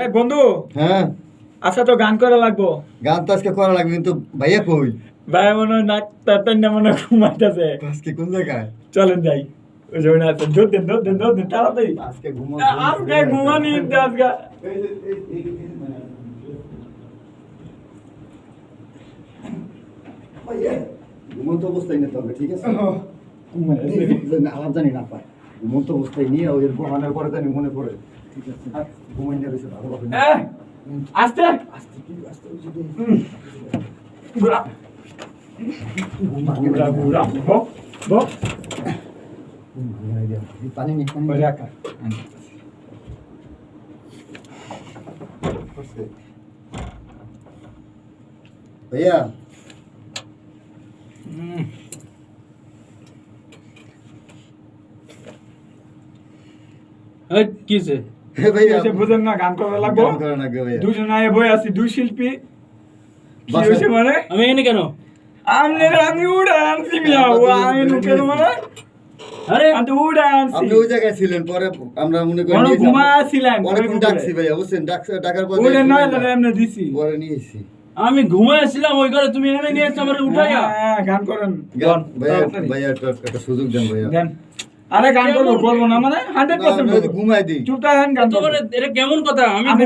এই বন্ধু হ্যাঁ। আচ্ছা তো গান করা লাগবো? গান তো আজকে করা লাগবে কিন্তু ভাইয়া কই? ভাই মনে হয় নাক তার না মনে ঘুমাইতেছে। আজকে কোন জায়গায়? চলেন যাই। ওই জন্য আছে। দৌড় দেন দৌড় দেন দৌড় দেন তাড়াতাড়ি। আজকে ঘুমো আজকে ঘুমানি আজকে। ঘুমন্ত অবস্থায় নিতে হবে ঠিক আছে। আলাপ জানি না পায় ঘুমন্ত অবস্থায় নিয়ে ওই ঘুমানোর পরে জানি মনে পড়ে। আস্তে পানি নি পানি এই, কি হইছে? হে ভাইয়া এসে বুঝেন না গান করা লাগবো। গান করা লাগবে দুজন আয়ে বই আছি দুই শিল্পী। কি বাসা- হয়েছে মানে? আমি এখানে কেন? আমি আমি উড়ে আনছি ও আমি নুকের মানে? আরে। আমি তো আপনি ওই জায়গায় ছিলেন পরে আমরা মনে করি মনে নিয়েছি। ঘুমা ছিলেন অনেকক্ষণ ডাকছি ভাইয়া? বুঝছেন ডাক- ডাকার পর উড়ে না না। এমনি দিছি। পরে নিয়েছি আমি ঘুমাইছিলাম ওই ঘরে তুমি এনে নিয়ে এসে উঠাইয়া। হ্যাঁ, গান করেন। গান একটা সুযোগ দেন ভাইয়া। দেন। আরে গান করব করব না মানে হান্ড্রেড পার্সেন্ট ঘুমাই দিই। চুপটা গান গান এটা কেমন কথা? আমি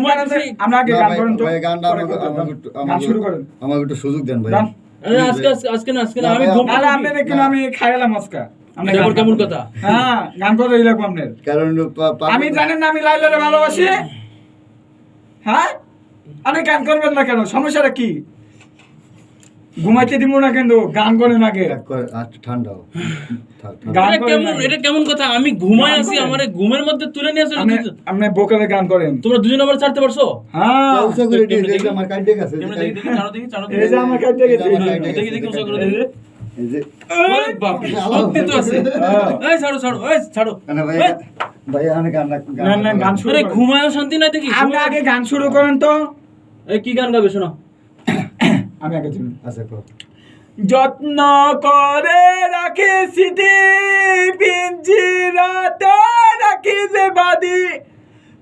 আমরা আগে না, গান করেন তো। ভাই, গানটা আমাকে- আমাকে গান শুরু করেন। আমাকে একটু সুযোগ দেন। আরে আজকে আজকে- না আজকে না আমি ভাই, ঘুম তাহলে আপনি দেখুন আমি খাইলাম আজকা। কেমন কথা? হ্যাঁ গান করে এরকম আপনার? কারণ আমি জানেন না আমি লাইলারে ভালোবাসি। হ্যাঁ? আপনি গান করবেন না কেন? সমস্যাটা কি? ঘুমাইতে দিব না কিন্তু গান করে- না। থাক, ঠান্ডা। গান এটা কেমন এটা কেমন কথা? আমি ঘুমাই আছি। আমার ঘুমের মধ্যে তুলে নিয়ে আসলে আপনি বোকালে গান করেন। তোমরা দুজন আবার ছাড়তে পারছ? হ্যাঁ। উৎসাহ করে দেখি? আমার দেখি দেখি ছাড়ো দেখি ছাড়ো এই যে আমার দেখি, দেখি, উৎসাহ করে এই এই যে। ওরে বাপরে, শক্তি তো আছে। হ্যাঁ। এই ছাড়ো ছাড়ো এই ছাড়ো। না, না, আমি গান না, না, শুরু আরে করেন। শান্তি নাই দেখি আপনি আগে গান শুরু করেন তো। এই কি গান গাবে শোনো। আমি আগে শুনি আচ্ছা কর। যত্ন করে রাখে স্মৃতি পিঞ্জিরাতে রাখি যে বাদি।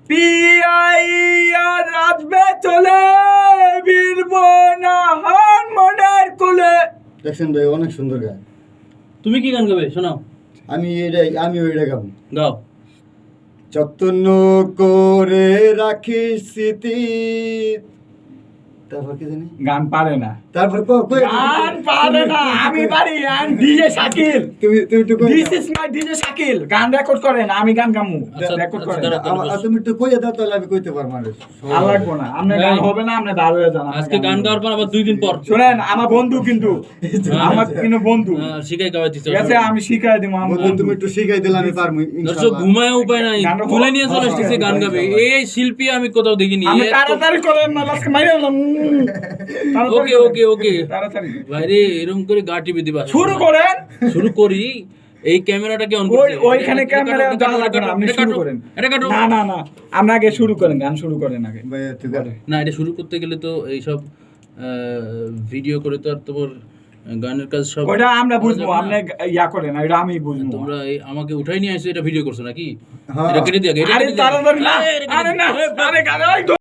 পিআই আর আসবে চলে বীরব না হান মনের কুলে। দেখছেন ভাই অনেক সুন্দর গান। তুমি কি গান গাবে? শোনাও। আমি এটাই আমি ওইটা গাবো। গাও। যত্ন করে রাখি স্মৃতি তারপর কি জানি? গান পারে না। তারপর গান পারে না আমি পারি ডিজে শাকিল। তুমি তুমি কই? This is my DJ Shakil. গান রেকর্ড করেন আমি গান গামু। আচ্ছা, রেকর্ড আচ্ছা, করেন আমার- আর তুমি কইয়া দাও তাহলে আমি কইতে পারব না আর লাগবো না আপনার গান হবে না আপনি যান আজকে গান গাওয়ার পর আবার দুই দিন পর। শুনেন আমার বন্ধু কিন্তু আমার কিন্তু বন্ধু। শিখাই গাওয়া দিতে আমি শিখাই দিব আমার তুমি একটু শিখাই দিলে আমি পারব দর্শক ঘুমায় উপায় নাই তুলে নিয়ে চলে হ্যাঁ, আসতেছে গান গাবে। হ্যাঁ, এই শিল্পী আমি কোথাও দেখিনি। আমি তাড়াতাড়ি করেন না লাস্ট মাইরে দিলাম ওকে ওকে ওকে ভাইরে এরকম করে গা টিপে দিবা। শুরু করেন। শুরু করি এই ক্যামেরাটাকে অন ওই ওইখানে ক্যামেরা আপনি শুরু করেন। এটা কাটো। না না না আপনি আগে শুরু করেন গান শুরু করেন আগে। না এটা শুরু করতে গেলে তো এইসব ভিডিও করে তো আর তোমার গানের কাজ সব ওটা আমরা করা বুঝব না। আপনি ইয়া করেন এটা আমি বুঝব। তোমরা এই আমাকে উঠাই নিয়ে আসছো এটা ভিডিও করছ নাকি? হ্যাঁ। এটা কেটে দিয়া আরে তাড়াতাড়ি না আরে না আরে গান